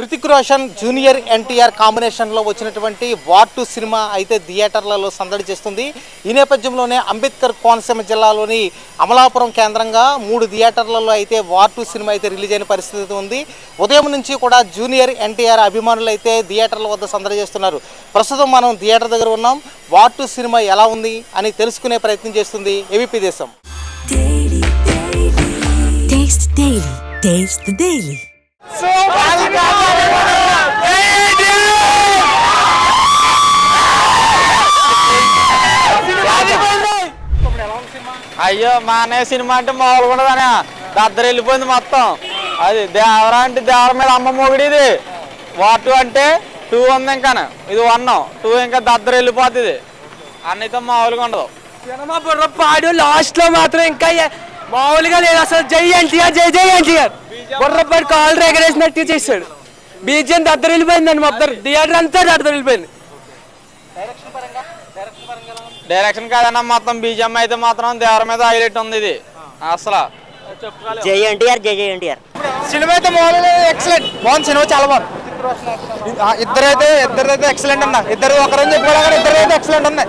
Hrithik Roshan junior NTR కాంబినేషన్లో వచ్చినటువంటి war two సినిమా అయితే థియేటర్లలో సందడి చేస్తుంది. ఈ నేపథ్యంలోనే అంబేద్కర్ కోనసీమ జిల్లాలోని అమలాపురం కేంద్రంగా మూడు థియేటర్లలో అయితే వార్ టూ సినిమా అయితే రిలీజ్ అయిన పరిస్థితి ఉంది. ఉదయం నుంచి కూడా జూనియర్ ఎన్టీఆర్ అభిమానులు అయితే థియేటర్ల వద్ద సందడి చేస్తున్నారు. ప్రస్తుతం మనం థియేటర్ దగ్గర ఉన్నాం. వార్ టూ సినిమా ఎలా ఉంది అని తెలుసుకునే ప్రయత్నం చేస్తుంది ఏబీపీ దేశం. Taste the daily. అయ్యో మా అన్నయ్య సినిమా అంటే మామూలుగా ఉండదనే దద్దరు వెళ్ళిపోయింది మొత్తం. అది దేవర అంటే దేవర మీద అమ్మ మొగుడు ఇది వార్ టూ అంటే టూ ఉంది ఇంకా ఇది వన్. టూ ఇంకా దద్దరు వెళ్ళిపోతుంది అన్నయ్యతో మామూలుగా ఉండదు. సినిమా బుర్ర పాడు. లాస్ట్లో మాత్రం ఇంకా మామూలుగా లేదు. అసలు జై ఎన్టీఆర్ జై జై ఎన్టీఆర్. బుర్ర పాడు కాల్ ఎగరేసినట్టు చేశాడు. బీజం దద్దరు వెళ్ళిపోయిందండి మొత్తం. థియేటర్ అంతా దద్దరు వెళ్ళిపోయింది డైరెక్షన్ కాదన్నా మొత్తం బీజం అయితే మాత్రం దేవర మీద హైలైట్ ఉంది ఇది. అసలు. జై ఎన్టీఆర్ జై ఎన్టీఆర్. సినిమా అయితే మామూలుగా ఎక్సలెంట్ బాగుంది సినిమా చాలా బాగుంది. ఇద్దరైతే ఇద్దరైతే ఎక్సలెంట్ అన్న ఇద్దరు ఒకరని చెప్పుకోవడం కానీ ఇద్దరు అయితే ఎక్సలెంట్ ఉన్నాయి.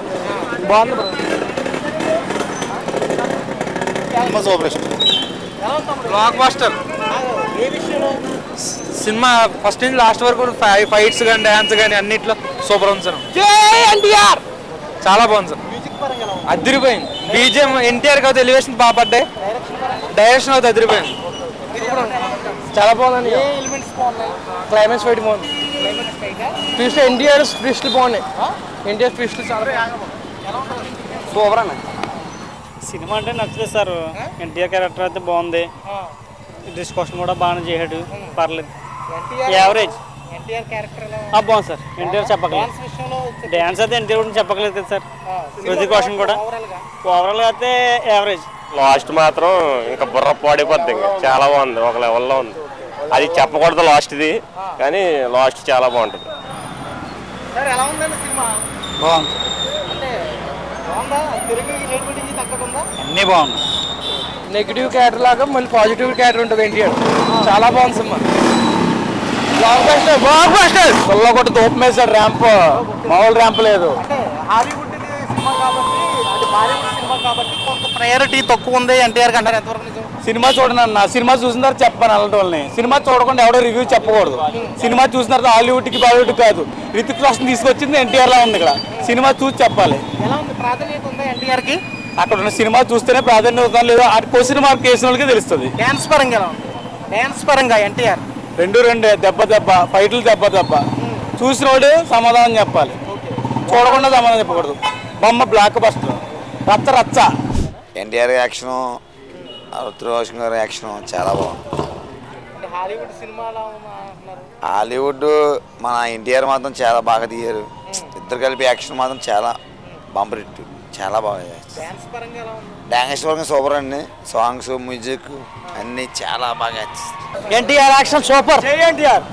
బాగుంది బ్లాక్ బస్టర్ సినిమా ఫస్ట్ నుంచి లాస్ట్ వరకు ఫైట్స్ కానీ డ్యాన్స్ కానీ అన్నిట్లో సూపర్ ఉంది సార్. ఎన్టీఆర్! చాలా బాగుంది సార్. అదిరిపోయింది. బీజిఎం ఎన్టీఆర్ కాదు ఎలివేషన్ బాగా పడ్డాయి. డైరెక్షన్ అవుతుంది అదిరిపోయింది. చాలా బాగుందండి క్లైమాక్స్ ఫైట్ బాగుంది. ట్విస్ట్ ఎన్టీఆర్ ట్విస్ట్లు బాగున్నాయి. ఎన్టీఆర్ ట్విస్ట్లు చాలా సూపర్ అన్న. సినిమా అంటే నచ్చలేదు సార్. ఎన్టీఆర్ క్యారెక్టర్ అయితే బాగుంది. డిస్కషన్ కూడా బాగానే చేశాడు. పర్లేదు. యావరేజ్ ఎన్టీఆర్ క్యారెక్టర్ ఆ, బాగుంది సార్. ఎన్టీఆర్ చెప్పగలేదు డ్యాన్స్ అయితే ఎన్టీఆర్ గురించి చెప్పగలేదు కదా సార్. హృతిక్ రోషన్ కూడా. ఓవరాల్ అయితే యావరేజ్ లాస్ట్ మాత్రం ఇంకా బుర్ర పాడైపోద్ది ఇంకా. చాలా బాగుంది. ఒక లెవెల్లో ఉంది. అది చెప్పకూడదు లాస్ట్ది కానీ లాస్ట్ చాలా బాగుంటుంది. సార్ ఎలా ఉందండి సినిమా? బాగుంది. అంటే బాగుందా? తెలుగు రేటు తగ్గకుండా అన్నీ బాగున్నాయి. నెగిటివ్ క్యారెక్టర్ లాగా మళ్ళీ పాజిటివ్ క్యారెక్టర్ ఉంటుంది ఎన్టీఆర్ చాలా బాగుంది సినిమా. బ్లాక్ బస్టర్ బ్లాక్ బస్టర్ పిల్ల కొట్టి తోపు వేసాడు ర్యాంప్ మామూలు ర్యాంప్ లేదు. అంటే హాలీవుడ్ సినిమా కాబట్టి అది బాలీవుడ్ సినిమా కాబట్టి కొంత ప్రయారిటీ తక్కువ ఉంది ఎన్టీఆర్ కంటారు ఎంతవరకు సినిమా చూడండి అన్న సినిమా చూసిన తర్వాత చెప్పాను అలాంటి వాళ్ళని. సినిమా చూడకుండా ఎవడో రివ్యూ చెప్పకూడదు. సినిమా చూసిన తర్వాత హాలీవుడ్కి బాలీవుడ్ కాదు రితిక్ రోషన్ తీసుకొచ్చింది ఎన్టీఆర్ లా ఉంది ఇక్కడ. సినిమా చూసి చెప్పాలి. ఎలా ఉంది? ప్రాధాన్యత ఉందా ఎన్టీఆర్కి అక్కడ ఉన్న సినిమా చూస్తేనే ప్రాధాన్యత ఉందా లేదో? ఆ క్వశ్చన్ మార్క్ వేసిన వాళ్ళకి తెలుస్తుంది. డ్యాన్స్ పరంగా ఎలా ఉంది? డ్యాన్స్ పరంగా ఎన్టీఆర్? రెండు రెండే దెబ్బ దెబ్బ ఫైట్లు దెబ్బ దెబ్బ. చూసినోడు సమాధానం చెప్పాలి. చూడకుండా సమాధానం చెప్పకూడదు. బొమ్మ బ్లాక్ బస్టర్ రచ్చ రచ్చ. ఎన్టీఆర్ యాక్షన్ రుద్రోషన్ గారి యాక్షన్ చాలా బాగుంది. అంటే హాలీవుడ్ సినిమా ఎలా ఉందా అంటున్నారు? హాలీవుడ్ మన ఎన్టీఆర్ మాత్రం చాలా బాగా తీయారు. ఇద్దరు కలిపి యాక్షన్ మాత్రం చాలా బంపర్ హిట్. చాలా బాగా డ్యాన్స్ పరంగా సూపర్ అండి. సాంగ్స్ మ్యూజిక్ అన్నీ చాలా బాగా ఎన్టీఆర్ యాక్షన్ సూపర్. ఎన్టీఆర్.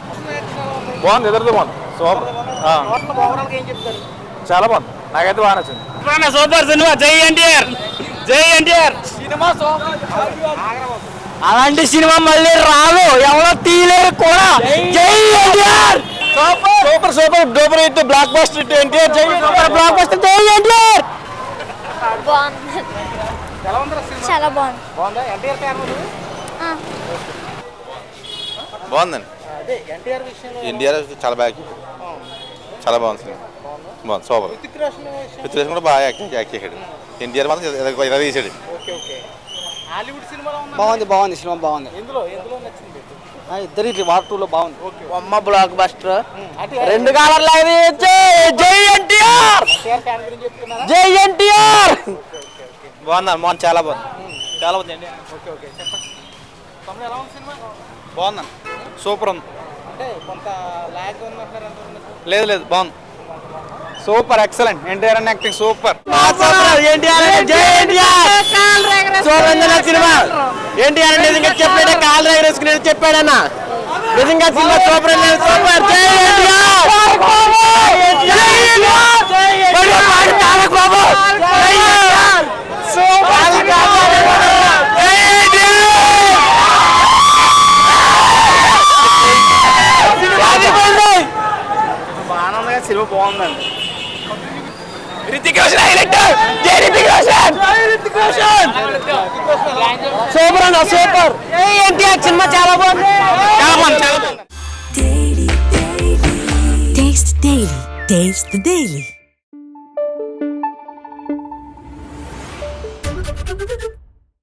బాగుంది ఎదురుది బాగుంది. సూపర్. చాలా బాగుంది. నాకైతే బాగా నచ్చింది. సూపర్ సినిమా. జై ఎన్టీఆర్. జై ఎన్టీఆర్. అలాంటి సినిమా మళ్ళీ రాదు. ఎవరో తీయలేరు కూడా. జై NTR. Super. Super super. Duper hit blockbuster hit NTR. జై సూపర్ బ్లాక్ బస్టర్ జై ఎన్టీఆర్. బాగుంది. చాలా బాగుంది? బాగుందండి. ఎన్టీఆర్ విషయంలో ఇండియా చాలా బాగా చాలా బాగుంది సినిమా. బాగుంది? సూపర్. రితిక్ రోషన్ కూడా బాగా యాక్ట్ చేశాడు. ఎన్టీఆర్ మాత్రం ఇలా- తీసాడు ఓకే ఓకే. హాలీవుడ్ సినిమాలో ఉందా బాగుంది బాగుంది సినిమా బాగుంది. ఇద్దరికి వార్ టూ లో బాగుంది బొమ్మ బ్లాక్ బస్టర్ రెండు కాలర్లు అవి జై జై ఎన్టీఆర్! ఎన్టీఆర్ ఫ్యాన్ గురించి చెప్తున్నారా? జై ఎన్టీఆర్! బాగుంది బాగుంది చాలా బాగుంది. చాలా బాగుంది ఓకే సూపర్ ఉంది? లేదు లేదు బాగుంది. Super excellent. ఎన్టీఆర్ అన్న యాక్టింగ్ సూపర్. సినిమా. ఎన్టీఆర్ నిజంగా చెప్పాడే? కాళ్ళు ఎగరేసుకునేది చెప్పాడన్న. నిజంగా సినిమా సూపర్ సూపర్. జై ఎన్టీఆర్. పాడు తారక బాబు జై జై ఎన్టీఆర్ సినిమా బాగుందండి సూపర్ అన్న సూపర్ ఎన్టీఆర్ సినిమా చాలా బాగుంది చాలా బాగుంది చాలా బాగుంది Daily, daily. Taste the